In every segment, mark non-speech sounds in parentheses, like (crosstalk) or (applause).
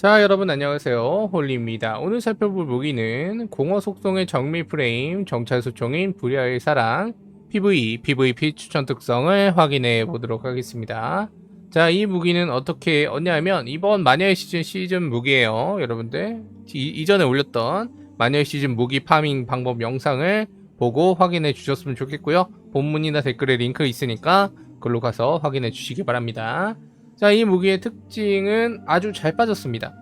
자 여러분 안녕하세요. 홀리입니다. 오늘 살펴볼 무기는 공허 속성의 정밀 프레임 정찰 수총인 불야의 사랑 PV, PVP 추천 특성을 확인해 보도록 하겠습니다. 자 이 무기는 어떻게 얻냐면 이번 마녀의 시즌 시즌 무기예요. 여러분들 이, 이전에 올렸던 마녀의 시즌 무기 파밍 방법 영상을 보고 확인해 주셨으면 좋겠고요. 본문이나 댓글에 링크 있으니까 글로 가서 확인해 주시기 바랍니다 자, 이 무기의 특징은 아주 잘 빠졌습니다.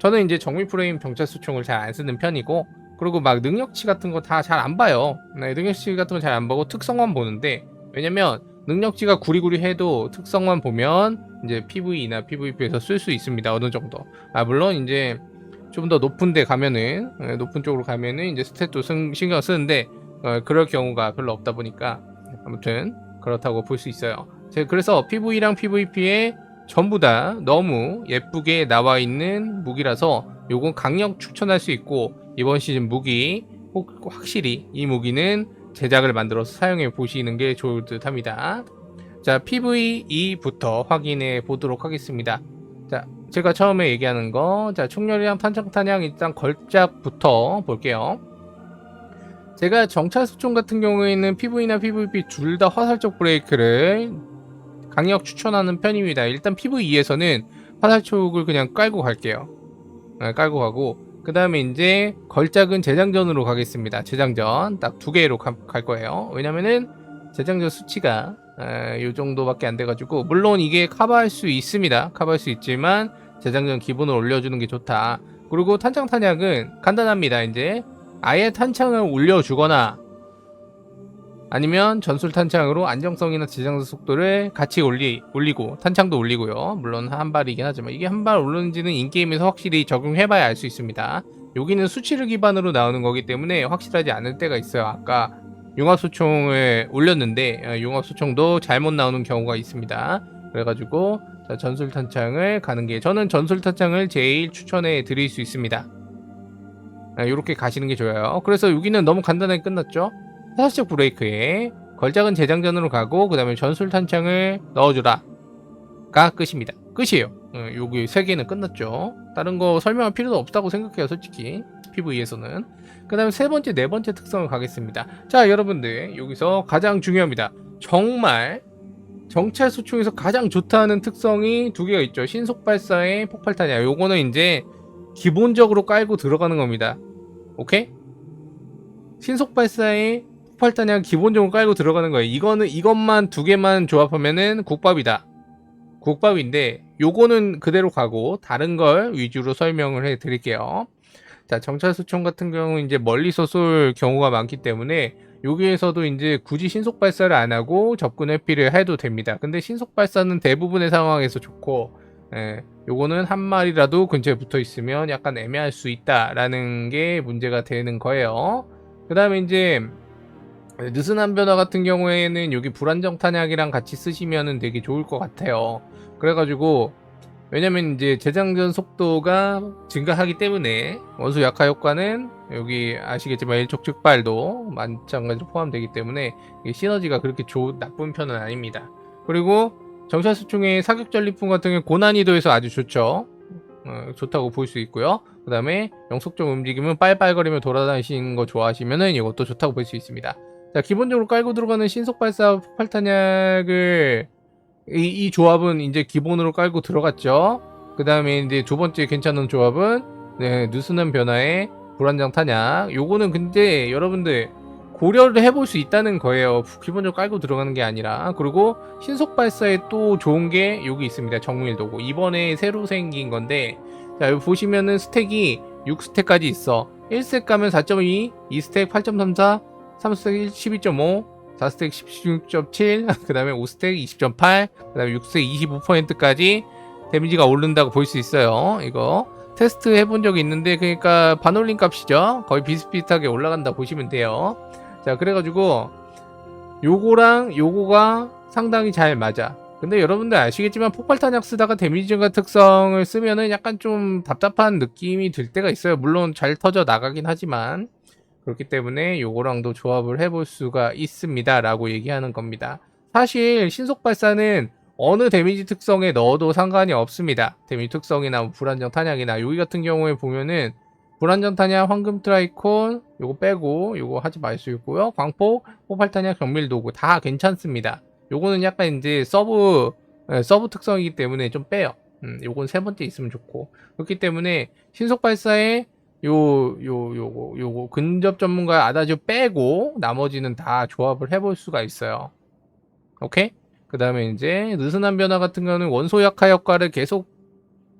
저는 이제 정밀 프레임 병찰 수총을 잘 안 쓰는 편이고, 그리고 막 능력치 같은 거 다 잘 안 봐요. 네, 능력치 같은 거 잘 안 보고 특성만 보는데, 왜냐면 능력치가 구리구리 해도 특성만 보면 이제 PV나 PVP에서 쓸 수 있습니다. 어느 정도. 아, 물론 이제 좀 더 높은 데 가면은, 네, 높은 쪽으로 가면은 이제 스탯도 승- 신경 쓰는데, 어, 그럴 경우가 별로 없다 보니까, 아무튼 그렇다고 볼 수 있어요. 제- 그래서 PV랑 PVP에 전부 다 너무 예쁘게 나와 있는 무기라서 요건 강력 추천할 수 있고 이번 시즌 무기 혹 확실히 이 무기는 제작을 만들어서 사용해 보시는 게 좋을 듯 합니다. 자, PVE부터 확인해 보도록 하겠습니다. 자, 제가 처음에 얘기하는 거, 자, 총열이랑 탄창 탄약 일단 걸작부터 볼게요. 제가 정찰 수총 같은 경우에는 PV나 PVP 둘 다 화살적 브레이크를 강력 추천하는 편입니다. 일단 PVE에서는 화살촉을 그냥 깔고 갈게요. 네, 깔고 가고 그 다음에 이제 걸작은 재장전으로 가겠습니다. 재장전 딱 두 개로 가- 갈 거예요. 왜냐면은 재장전 수치가 에, 요 정도밖에 안 돼가지고 물론 이게 커버할 수 있습니다. 커버할 수 있지만 재장전 기본을 올려주는 게 좋다. 그리고 탄창 탄약은 간단합니다. 이제 아예 탄창을 올려주거나 아니면 전술 탄창으로 안정성이나 재장전 속도를 같이 올리, 올리고 탄창도 올리고요. 물론 한 발이긴 하지만 이게 한발 오르는지는 인게임에서 확실히 적용해봐야 알 수 있습니다. 여기는 수치를 기반으로 나오는 거기 때문에 확실하지 않을 때가 있어요. 아까 융합소총을 올렸는데 어, 융합소총도 잘못 나오는 경우가 있습니다. 그래가지고 자, 전술 탄창을 가는 게 저는 전술 탄창을 제일 추천해 드릴 수 있습니다. 이렇게 가시는 게 좋아요. 그래서 여기는 너무 간단하게 끝났죠. 사실적 브레이크에 걸작은 재장전으로 가고 그 다음에 전술 탄창을 넣어주라. 가 끝입니다. 끝이에요. 어, 여기 세 개는 끝났죠. 다른 거 설명할 필요도 없다고 생각해요 솔직히. PV에서는. 그 다음에 세 번째 네 번째 특성을 가겠습니다. 자 여러분들 여기서 가장 중요합니다. 정말 정찰 수총에서 가장 좋다는 특성이 두 개가 있죠. 신속 발사의 폭발 탄약. 요거는 이제 기본적으로 깔고 들어가는 겁니다. 오케이? 신속 발사의 폭발탄약 기본적으로 깔고 들어가는 거예요. 이거는 이것만 두 개만 조합하면은 국밥이다. 국밥인데 요거는 그대로 가고 다른 걸 위주로 설명을 해 드릴게요. 자, 정찰 수총 같은 경우 이제 멀리서 쏠 경우가 많기 때문에 여기에서도 이제 굳이 신속 발사를 안 하고 접근 회피를 해도 됩니다. 근데 신속 발사는 대부분의 상황에서 좋고 예, 요거는 한 마리라도 근처에 붙어 있으면 약간 애매할 수 있다라는 게 문제가 되는 거예요. 그 다음에 이제 느슨한 변화 같은 경우에는 여기 불안정 탄약이랑 같이 쓰시면은 되게 좋을 것 같아요. 그래가지고 왜냐면 이제 재장전 속도가 증가하기 때문에 원수 약화 효과는 여기 아시겠지만 일촉 즉발도 마찬가지로 포함되기 때문에 시너지가 그렇게 좋 나쁜 편은 아닙니다. 그리고 정찰 수총의 사격 전리품 같은 경우 고난이도에서 아주 좋죠. 어, 좋다고 볼 수 있고요. 그 다음에 영속적 움직임은 빨빨거리며 돌아다니시는 거 좋아하시면은 이것도 좋다고 볼 수 있습니다. 자, 기본적으로 깔고 들어가는 신속 발사 폭발 탄약을 이, 이 조합은 이제 기본으로 깔고 들어갔죠. 그 다음에 이제 두 번째 괜찮은 조합은 네, 느슨한 변화의 불안정 탄약. 요거는 근데 여러분들 고려를 해볼 수 있다는 거예요. 기본적으로 깔고 들어가는 게 아니라. 그리고 신속 발사에 또 좋은 게 여기 있습니다. 정밀 도구. 이번에 새로 생긴 건데, 자, 여기 보시면은 스택이 6스택까지 있어. 1스택 가면 4.2, 2스택 8.34, 3스택 12.5, 4스택 16.7, 그 다음에 5스택 20.8, 그 다음에 6스택 25%까지 데미지가 오른다고 볼 수 있어요. 이거. 테스트 해본 적이 있는데, 그러니까 반올림 값이죠. 거의 비슷비슷하게 올라간다 보시면 돼요. 자, 그래가지고, 요거랑 요거가 상당히 잘 맞아. 근데 여러분들 아시겠지만 폭발탄약 쓰다가 데미지 증가 특성을 쓰면은 약간 좀 답답한 느낌이 들 때가 있어요. 물론 잘 터져 나가긴 하지만 그렇기 때문에 요거랑도 조합을 해볼 수가 있습니다. 라고 얘기하는 겁니다. 사실 신속 발사는 어느 데미지 특성에 넣어도 상관이 없습니다. 데미지 특성이나 뭐 불안정 탄약이나 여기 같은 경우에 보면은 불안정 탄약, 황금 트라이콘 요거 빼고 요거 하지 말 수 있고요. 광폭, 폭발 탄약, 정밀 도구 다 괜찮습니다. 요거는 약간 이제 서브 예, 서브 특성이기 때문에 좀 빼요. 음, 요건 세 번째 있으면 좋고 그렇기 때문에 신속 발사에 요, 요, 요거, 요거, 근접 전문가 아다주 빼고, 나머지는 다 조합을 해볼 수가 있어요. 오케이? 그 다음에 이제, 느슨한 변화 같은 경우는 원소 약화 효과를 계속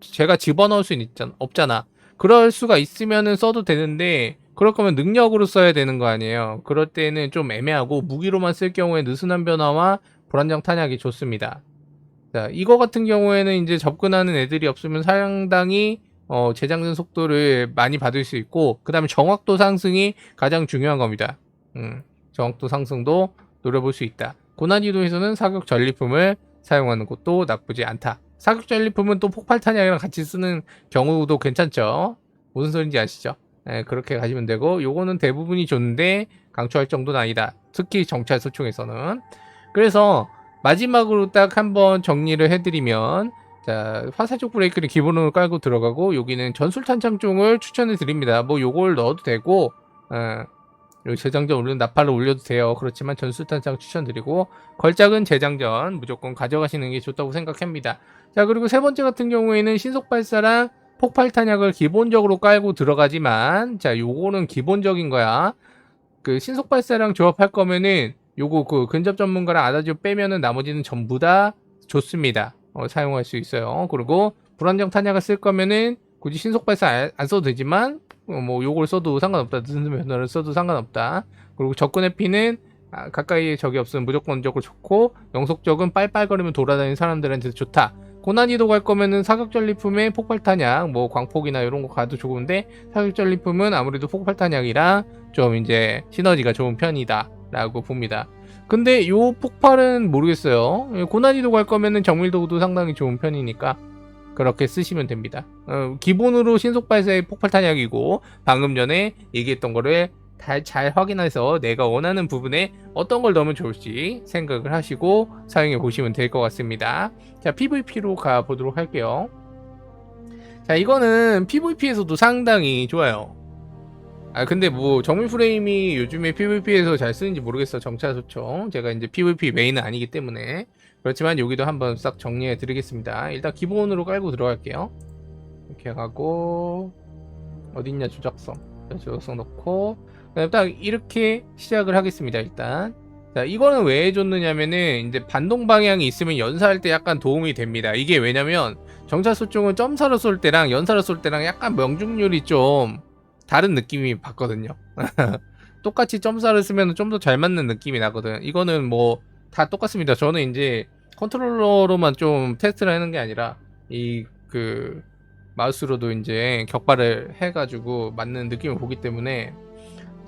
제가 집어넣을 수는 있잖아, 없잖아. 그럴 수가 있으면은 써도 되는데, 그럴 거면 능력으로 써야 되는 거 아니에요. 그럴 때는 좀 애매하고, 무기로만 쓸 경우에 느슨한 변화와 불안정 탄약이 좋습니다. 자, 이거 같은 경우에는 이제 접근하는 애들이 없으면 상당히 어, 재장전 속도를 많이 받을 수 있고, 그 다음에 정확도 상승이 가장 중요한 겁니다. 음, 정확도 상승도 노려볼 수 있다. 고난이도에서는 사격 전리품을 사용하는 것도 나쁘지 않다. 사격 전리품은 또 폭발 탄약이랑 같이 쓰는 경우도 괜찮죠. 무슨 소린지 아시죠? 예, 그렇게 가시면 되고, 요거는 대부분이 좋은데 강추할 정도는 아니다. 특히 정찰 소총에서는. 그래서 마지막으로 딱 한번 정리를 해드리면, 자, 화살촉 브레이크를 기본으로 깔고 들어가고 여기는 전술 탄창종을 추천해 드립니다. 뭐 요걸 넣어도 되고 어, 요 재장전 올리는 나팔을 올려도 돼요. 그렇지만 전술 탄창 추천드리고 걸작은 재장전 무조건 가져가시는 게 좋다고 생각합니다. 자, 그리고 세 번째 같은 경우에는 신속 발사랑 폭발 탄약을 기본적으로 깔고 들어가지만 자, 요거는 기본적인 거야. 그 신속 발사랑 조합할 거면은 요거 그 근접 전문가랑 아다지오 빼면은 나머지는 전부 다 좋습니다. 어, 사용할 수 있어요. 그리고 불안정 탄약을 쓸 거면은 굳이 신속 발사 안, 안 써도 되지만 어, 뭐 요걸 써도 상관없다. 늦은 변화를 써도 상관없다. 그리고 접근 해피는 아, 가까이에 적이 없으면 무조건적으로 좋고 영속적은 빨빨거리면 돌아다니는 사람들한테 좋다. 고난이도 갈 거면은 사격 전리품에 폭발 탄약, 뭐 광폭이나 이런 거 가도 좋은데 사격 전리품은 아무래도 폭발 탄약이라 좀 이제 시너지가 좋은 편이다라고 봅니다. 근데 요 폭발은 모르겠어요. 예, 고난이도 갈 거면은 정밀도구도 상당히 좋은 편이니까 그렇게 쓰시면 됩니다. 어, 기본으로 신속 발사의 폭발 탄약이고 방금 전에 얘기했던 거를 잘, 잘 확인해서 내가 원하는 부분에 어떤 걸 넣으면 좋을지 생각을 하시고 사용해 보시면 될 것 같습니다. 자, PVP로 가 보도록 할게요. 자, 이거는 PVP에서도 상당히 좋아요. 아 근데 뭐 정밀 프레임이 요즘에 PVP에서 잘 쓰는지 모르겠어. 정찰 소총 제가 이제 PVP 메인은 아니기 때문에. 그렇지만 여기도 한번 싹 정리해 드리겠습니다. 일단 기본으로 깔고 들어갈게요. 이렇게 가고 어딨냐 조작성. 조작성 넣고. 딱 이렇게 시작을 하겠습니다 일단. 자 이거는 왜 해줬느냐면은 이제 반동 방향이 있으면 연사할 때 약간 도움이 됩니다. 이게 왜냐면 정찰 소총은 점사로 쏠 때랑 연사로 쏠 때랑 약간 명중률이 좀 다른 느낌이 받거든요. (laughs) 똑같이 점사를 쓰면 좀 더 잘 맞는 느낌이 나거든. 이거는 뭐 다 똑같습니다. 저는 이제 컨트롤러로만 좀 테스트를 하는 게 아니라 이 그 마우스로도 이제 격발을 해가지고 맞는 느낌을 보기 때문에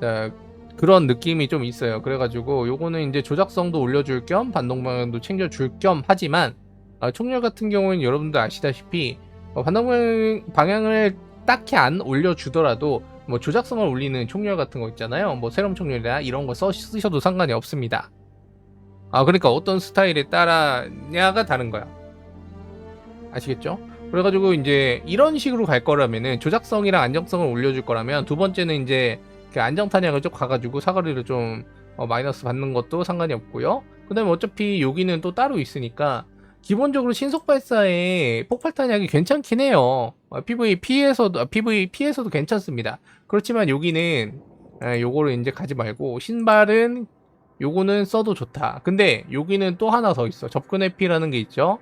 자 그런 느낌이 좀 있어요. 그래가지고 요거는 이제 조작성도 올려줄 겸 반동 방향도 챙겨줄 겸 하지만 아, 총열 같은 경우는 여러분들 아시다시피 어, 반동 방향을 딱히 안 올려주더라도 뭐 조작성을 올리는 총열 같은 거 있잖아요. 뭐 세럼 총열이나 이런 거 써, 쓰셔도 상관이 없습니다. 아 그러니까 어떤 스타일에 따라냐가 다른 거야. 아시겠죠? 그래가지고 이제 이런 식으로 갈 거라면은 조작성이랑 안정성을 올려줄 거라면 두 번째는 이제 그 안정 탄약을 쭉 가가지고 사거리를 좀 어, 마이너스 받는 것도 상관이 없고요. 그다음에 어차피 여기는 또 따로 있으니까 기본적으로 신속 발사에 폭발 탄약이 괜찮긴 해요. 어, PVP에서도 아, PVP에서도 괜찮습니다. 그렇지만 여기는 에, 요거를 이제 가지 말고 신발은 요거는 써도 좋다. 근데 여기는 또 하나 더 있어. 접근 해피라는 게 있죠.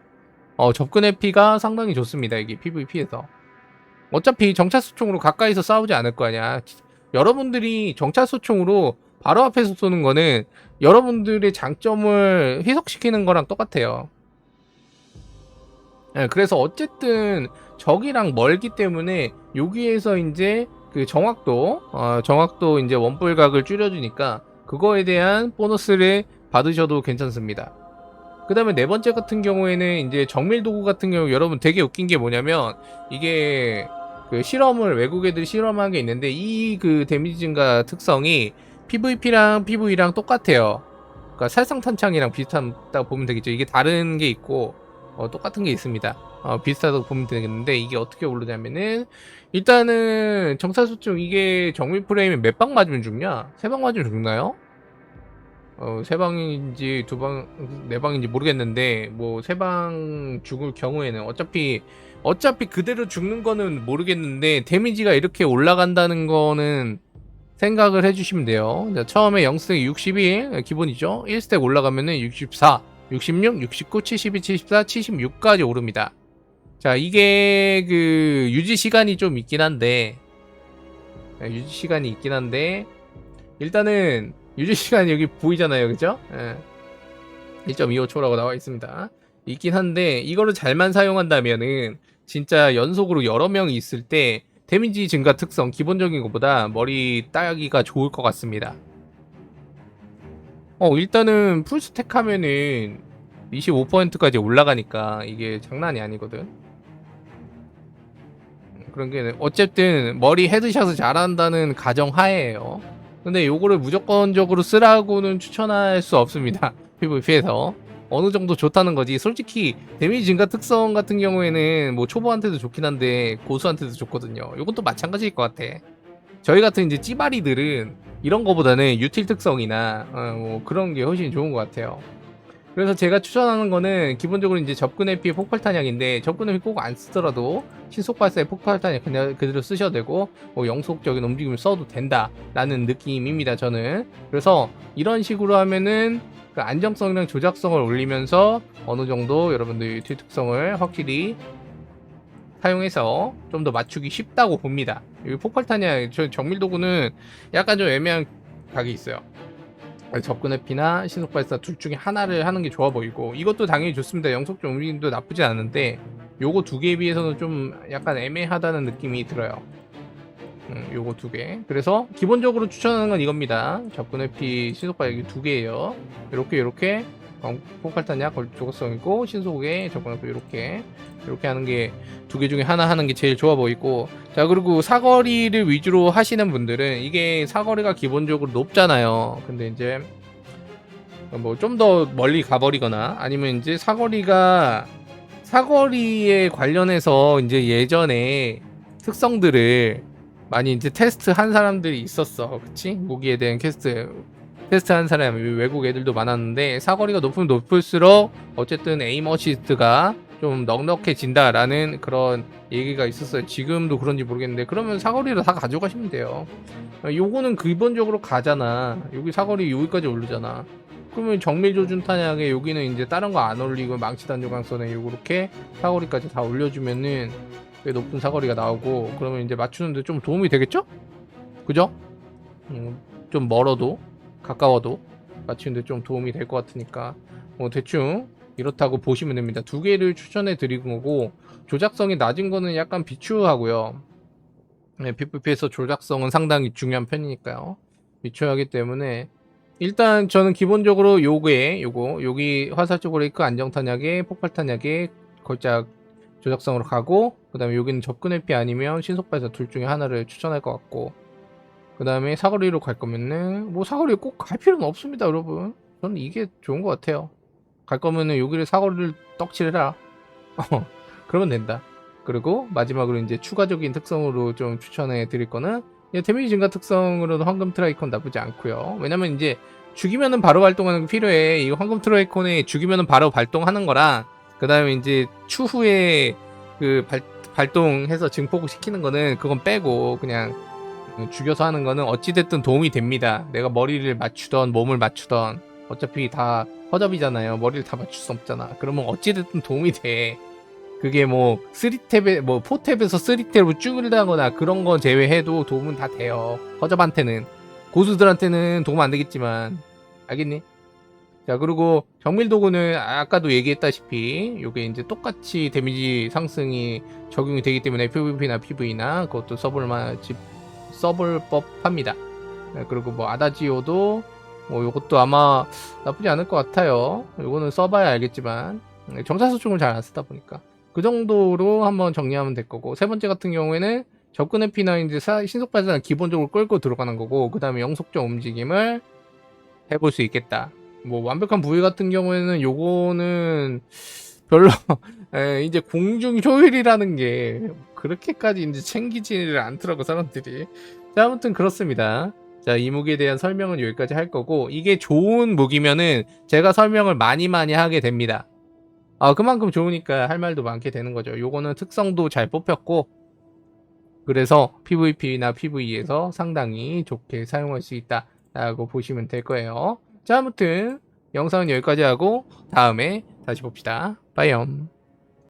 어, 접근 해피가 상당히 좋습니다. 이게 PVP에서. 어차피 정찰소총으로 가까이서 싸우지 않을 거 아니야. 여러분들이 정찰소총으로 바로 앞에서 쏘는 거는 여러분들의 장점을 희석시키는 거랑 똑같아요. 예, 그래서 어쨌든 적이랑 멀기 때문에 여기에서 이제 그 정확도, 어, 정확도 이제 원뿔각을 줄여주니까 그거에 대한 보너스를 받으셔도 괜찮습니다. 그 다음에 네 번째 같은 경우에는 이제 정밀 도구 같은 경우 여러분 되게 웃긴 게 뭐냐면 이게 그 실험을 외국 애들이 실험한 게 있는데 이 그 데미지 증가 특성이 PVP랑 PV랑 똑같아요. 그러니까 살상 탄창이랑 비슷하다고 보면 되겠죠. 이게 다른 게 있고 어, 똑같은 게 있습니다. 어, 비슷하다고 보면 되겠는데 이게 어떻게 오르냐면은 일단은 정사수증 이게 정밀 프레임에 몇방 맞으면 죽냐? 세 방 맞으면 죽나요? 어, 세 방인지 두 방, 네 방인지 모르겠는데 뭐 세 방 죽을 경우에는 어차피 어차피 그대로 죽는 거는 모르겠는데 데미지가 이렇게 올라간다는 거는 생각을 해주시면 돼요. 자, 처음에 0스택 61 기본이죠. 1스택 올라가면은 64, 66, 69, 72, 74, 76까지 오릅니다. 자, 이게 그 유지 시간이 좀 있긴 한데 네, 유지 시간이 있긴 한데 일단은 유지 시간이 여기 보이잖아요, 그죠? 예. 1.25초라고 나와 있습니다. 있긴 한데 이거를 잘만 사용한다면은 진짜 연속으로 여러 명이 있을 때 데미지 증가 특성 기본적인 것보다 머리 따기가 좋을 것 같습니다. 어 일단은 풀스택 하면은 25%까지 올라가니까 이게 장난이 아니거든. 그런 게 어쨌든 머리 헤드샷을 잘한다는 가정 하에요. 근데 요거를 무조건적으로 쓰라고는 추천할 수 없습니다. (laughs) PVP에서 어느 정도 좋다는 거지. 솔직히 데미지 증가 특성 같은 경우에는 뭐 초보한테도 좋긴 한데 고수한테도 좋거든요. 요것도 마찬가지일 것 같아. 저희 같은 이제 찌바리들은 이런 거보다는 유틸 특성이나 어, 뭐 그런 게 훨씬 좋은 것 같아요. 그래서 제가 추천하는 거는 기본적으로 이제 접근 회피 폭발 탄약인데 접근 회피 꼭 안 쓰더라도 신속 발사의 폭발 탄약 그냥 그대로 쓰셔도 되고 뭐 영속적인 움직임을 써도 된다라는 느낌입니다 저는 그래서 이런 식으로 하면은 그 안정성이랑 조작성을 올리면서 어느 정도 여러분들 유틸 특성을 확실히 사용해서 좀 더 맞추기 쉽다고 봅니다. 이 폭발 탄약 저 정밀 도구는 약간 좀 애매한 각이 있어요. 접근 회피나 신속 발사 둘 중에 하나를 하는 게 좋아 보이고 이것도 당연히 좋습니다. 영속적 움직임도 나쁘지 않은데 요거 두 개에 비해서는 좀 약간 애매하다는 느낌이 들어요. 음, 요거 두 개. 그래서 기본적으로 추천하는 건 이겁니다. 접근 회피 신속 발기 두 개예요. 이렇게 이렇게 폭발탄약 조각성이고 신속에 접근 회피 이렇게 이렇게 하는 게 두 개 중에 하나 하는 게 제일 좋아 보이고 자 그리고 사거리를 위주로 하시는 분들은 이게 사거리가 기본적으로 높잖아요. 근데 이제 뭐 좀 더 멀리 가버리거나 아니면 이제 사거리가 사거리에 관련해서 이제 예전에 특성들을 많이 이제 테스트 한 사람들이 있었어. 그치? 무기에 대한 캐스트 테스트 한 사람 외국 애들도 많았는데 사거리가 높으면 높을수록 어쨌든 에임 어시스트가 좀 넉넉해진다라는 그런 얘기가 있었어요. 지금도 그런지 모르겠는데 그러면 사거리를 다 가져가시면 돼요. 요거는 기본적으로 가잖아. 여기 사거리 여기까지 오르잖아. 그러면 정밀 조준 탄약에 여기는 이제 다른 거 안 올리고 망치 단조각선에 요렇게 사거리까지 다 올려주면은 꽤 높은 사거리가 나오고 그러면 이제 맞추는데 좀 도움이 되겠죠? 그죠? 음, 좀 멀어도 가까워도 맞추는데 좀 도움이 될 것 같으니까 뭐 대충 이렇다고 보시면 됩니다. 두 개를 추천해 드리는 거고 조작성이 낮은 거는 약간 비추하고요. 네, PVP에서 조작성은 상당히 중요한 편이니까요. 비추하기 때문에 일단 저는 기본적으로 요거에 요거 여기 화살적 브레이크 안정탄약에 폭발탄약에 걸작 조작성으로 가고 그 다음에 여기는 접근 회피 아니면 신속발사 둘 중에 하나를 추천할 것 같고 그 다음에 사거리로 갈 거면은 뭐 사거리 꼭 갈 필요는 없습니다 여러분. 저는 이게 좋은 것 같아요. 갈 거면은 여기를 사거리를 떡칠해라. (laughs) 어, 그러면 된다. 그리고 마지막으로 이제 추가적인 특성으로 좀 추천해 드릴 거는 예, 데미지 증가 특성으로는 황금 트라이콘 나쁘지 않고요. 왜냐면 이제 죽이면은 바로 발동하는 게 필요해. 이 황금 트라이콘에 죽이면은 바로 발동하는 거랑 그 다음에 이제 추후에 그 발, 발동해서 증폭을 시키는 거는 그건 빼고 그냥 죽여서 하는 거는 어찌됐든 도움이 됩니다. 내가 머리를 맞추던 몸을 맞추던 어차피 다 허접이잖아요. 머리를 다 맞출 수 없잖아. 그러면 어찌됐든 도움이 돼. 그게 뭐 3탭에 뭐 4탭에서 3탭으로 줄다거나 그런 거 제외해도 도움은 다 돼요. 허접한테는 고수들한테는 도움 안 되겠지만 알겠니? 자 그리고 정밀 도구는 아까도 얘기했다시피 이게 이제 똑같이 데미지 상승이 적용이 되기 때문에 PVP나 PV나 그것도 써볼만 써볼 법합니다. 네, 그리고 뭐 아다지오도 뭐 이것도 아마 나쁘지 않을 것 같아요. 이거는 써봐야 알겠지만 네, 정사소총을 잘 안 쓰다 보니까 그 정도로 한번 정리하면 될 거고 세 번째 같은 경우에는 접근 회피나 이제 신속 발사는 기본적으로 끌고 들어가는 거고 그 다음에 영속적 움직임을 해볼 수 있겠다. 뭐 완벽한 부위 같은 경우에는 요거는 별로 (laughs) 에, 이제 공중 효율이라는 게 그렇게까지 이제 챙기지를 않더라고 사람들이. 자 아무튼 그렇습니다. 자 이 무기에 대한 설명은 여기까지 할 거고 이게 좋은 무기면은 제가 설명을 많이 많이 하게 됩니다. 아 그만큼 좋으니까 할 말도 많게 되는 거죠. 요거는 특성도 잘 뽑혔고 그래서 PVP나 PVE에서 상당히 좋게 사용할 수 있다라고 보시면 될 거예요. 자, 아무튼 영상은 여기까지 하고 다음에 다시 봅시다. 빠이엄.